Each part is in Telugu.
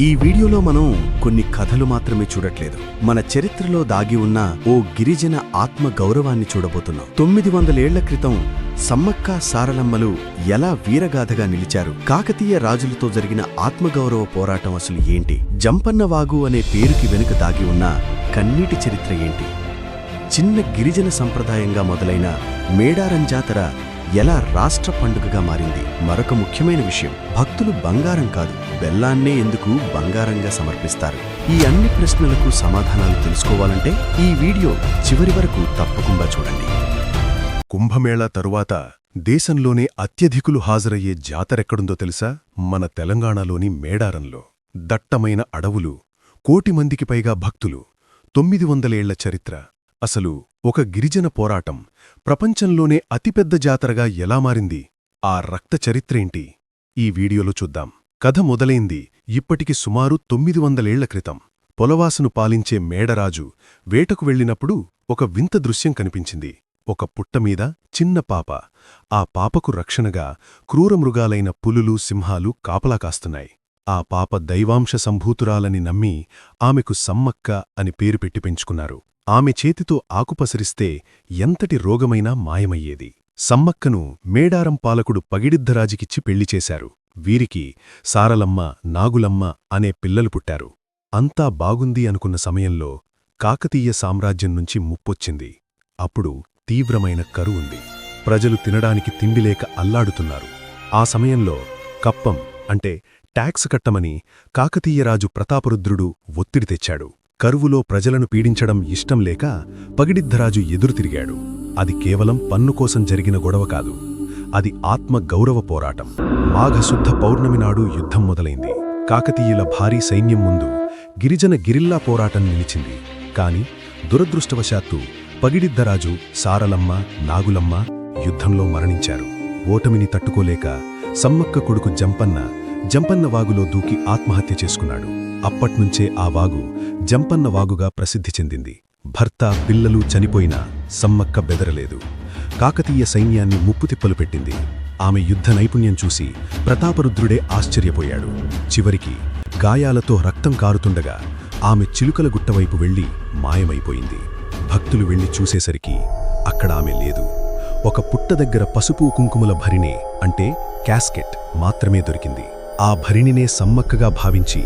ఈ వీడియోలో మనం కొన్ని కథలు మాత్రమే చూడట్లేదు. మన చరిత్రలో దాగి ఉన్న ఓ గిరిజన ఆత్మ గౌరవాన్ని చూడబోతున్నాం. తొమ్మిది వందలేళ్ళ క్రితం సమ్మక్క సారలమ్మలు ఎలా వీరగాథగా నిలిచారు? కాకతీయ రాజులతో జరిగిన ఆత్మగౌరవ పోరాటం అసలు ఏంటి? జంపన్న వాగు అనే పేరుకి వెనుక దాగి ఉన్న కన్నీటి చరిత్ర ఏంటి? చిన్న గిరిజన సంప్రదాయంగా మొదలైన మేడారం జాతర ఎలా రాష్ట్ర పండుగగా మారింది? మరొక ముఖ్యమైన విషయం భక్తులు బంగారం కాదు. బెల్లాన్నే ఎందుకు బంగారంగా సమర్పిస్తారు? ఈ అన్ని ప్రశ్నలకు సమాధానాలు తెలుసుకోవాలంటే ఈ వీడియో చివరి వరకు తప్పకుండా చూడండి. కుంభమేళా తరువాత దేశంలోనే అత్యధికులు హాజరయ్యే జాతరెక్కడుందో తెలుసా? మన తెలంగాణలోని మేడారంలో. దట్టమైన అడవులు కోటి మందికి పైగా భక్తులు తొమ్మిది వందలేళ్ళ చరిత్ర. అసలు ఒక గిరిజన పోరాటం ప్రపంచంలోనే అతిపెద్ద జాతరగా ఎలా మారింది? ఆ రక్త చరిత్రేంటి ఈ వీడియోలో చూద్దాం. కథ మొదలైంది ఇప్పటికి సుమారు తొమ్మిది వందలేళ్ళ క్రితం. పొలవాసును పాలించే మేడరాజు వేటకు వెళ్ళినప్పుడు ఒక వింత దృశ్యం కనిపించింది. ఒక పుట్టమీద చిన్న పాప. ఆ పాపకు రక్షణగా క్రూరమృగాలైన పులులు సింహాలు కాపలా కాస్తున్నాయి. ఆ పాప దైవాంశ సంభూతురాలని నమ్మి ఆమెకు సమ్మక్క అని పేరు పెట్టి పెంచుకున్నారు. ఆమె చేతితో ఆకుపసరిస్తే ఎంతటి రోగమైనా మాయమయ్యేది. సమ్మక్కను మేడారం పాలకుడు పగిడిద్దరాజికిచ్చి పెళ్ళి చేశారు. వీరికి సారలమ్మ నాగులమ్మ అనే పిల్లలు పుట్టారు. అంతా బాగుంది అనుకున్న సమయంలో కాకతీయ సామ్రాజ్యం నుంచి ముప్పొచ్చింది. అప్పుడు తీవ్రమైన కరువుంది ప్రజలు తినడానికి తిండిలేక అల్లాడుతున్నారు. ఆ సమయంలో కప్పం అంటే ట్యాక్స్ కట్టమని కాకతీయరాజు ప్రతాపరుద్రుడు ఒత్తిడి తెచ్చాడు. కరువులో ప్రజలను పీడించడం ఇష్టం లేక పగిడిద్దరాజు ఎదురుతిరిగాడు అది కేవలం పన్ను కోసం జరిగిన గొడవ కాదు. అది ఆత్మ గౌరవ పోరాటం. మాఘశుద్ధ పౌర్ణమి నాడు యుద్ధం మొదలైంది. కాకతీయుల భారీ సైన్యం ముందు గిరిజన గిరిల్లా పోరాటం నిలిచింది. కాని దురదృష్టవశాత్తు పగిడిద్దరాజు సారలమ్మ నాగులమ్మ యుద్ధంలో మరణించారు. ఓటమిని తట్టుకోలేక సమ్మక్క కొడుకు జంపన్న జంపన్న వాగులో దూకి ఆత్మహత్య చేసుకున్నాడు. అప్పట్నుంచే ఆ వాగు జంపన్న వాగుగా ప్రసిద్ధి చెందింది. భర్త పిల్లలు చనిపోయినా సమ్మక్క బెదరలేదు. కాకతీయ సైన్యాన్ని ముప్పుతిప్పలు పెట్టింది. ఆమె యుద్ధ నైపుణ్యం చూసి ప్రతాపరుద్రుడే ఆశ్చర్యపోయాడు. చివరికి గాయాలతో రక్తం కారుతుండగా ఆమె చిలుకల గుట్టవైపు వెళ్ళి మాయమైపోయింది. భక్తులు వెళ్ళి చూసేసరికి అక్కడ ఆమె లేదు. ఒక పుట్ట దగ్గర పసుపు కుంకుమల భరిణే అంటే క్యాస్కెట్ మాత్రమే దొరికింది. ఆ భరిణినే సమ్మక్కగా భావించి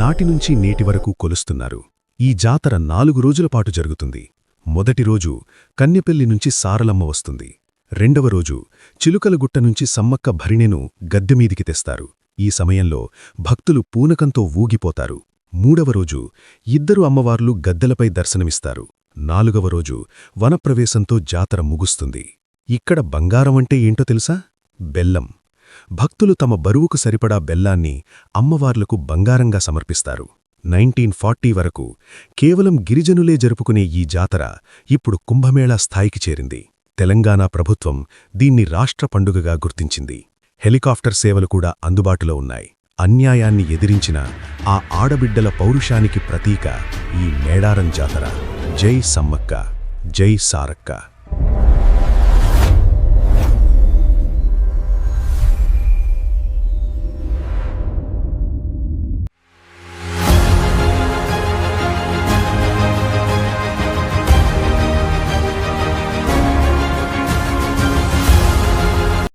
నాటినుంచి నేటి వరకు కొలుస్తున్నారు. ఈ జాతర నాలుగు రోజులపాటు జరుగుతుంది. మొదటి రోజు కన్యపెల్లి నుంచి సారలమ్మ వస్తుంది. రెండవ రోజు చిలుకలగుట్ట నుంచి సమ్మక్క భరిణెను గద్దెమీదికి తెస్తారు. ఈ సమయంలో భక్తులు పూనకంతో ఊగిపోతారు. మూడవ రోజు ఇద్దరు అమ్మవార్లు గద్దెలపై దర్శనమిస్తారు. నాలుగవ రోజు వనప్రవేశంతో జాతర ముగుస్తుంది. ఇక్కడ బంగారమంటే ఏంటో తెలుసా? బెల్లం. భక్తులు తమ బరువుకు సరిపడా బెల్లాన్ని అమ్మవార్లకు బంగారంగా సమర్పిస్తారు. నైన్టీన్ ఫార్టీ వరకు కేవలం గిరిజనులే జరుపుకునే ఈ జాతర ఇప్పుడు కుంభమేళా స్థాయికి చేరింది. తెలంగాణ ప్రభుత్వం దీన్ని రాష్ట్ర పండుగగా గుర్తించింది. హెలికాప్టర్ సేవలు కూడా అందుబాటులో ఉన్నాయి. అన్యాయాన్ని ఎదిరించిన ఆ ఆడబిడ్డల పౌరుషానికి ప్రతీక ఈ మేడారం జాతర. జై సమ్మక్క జై సారక్క.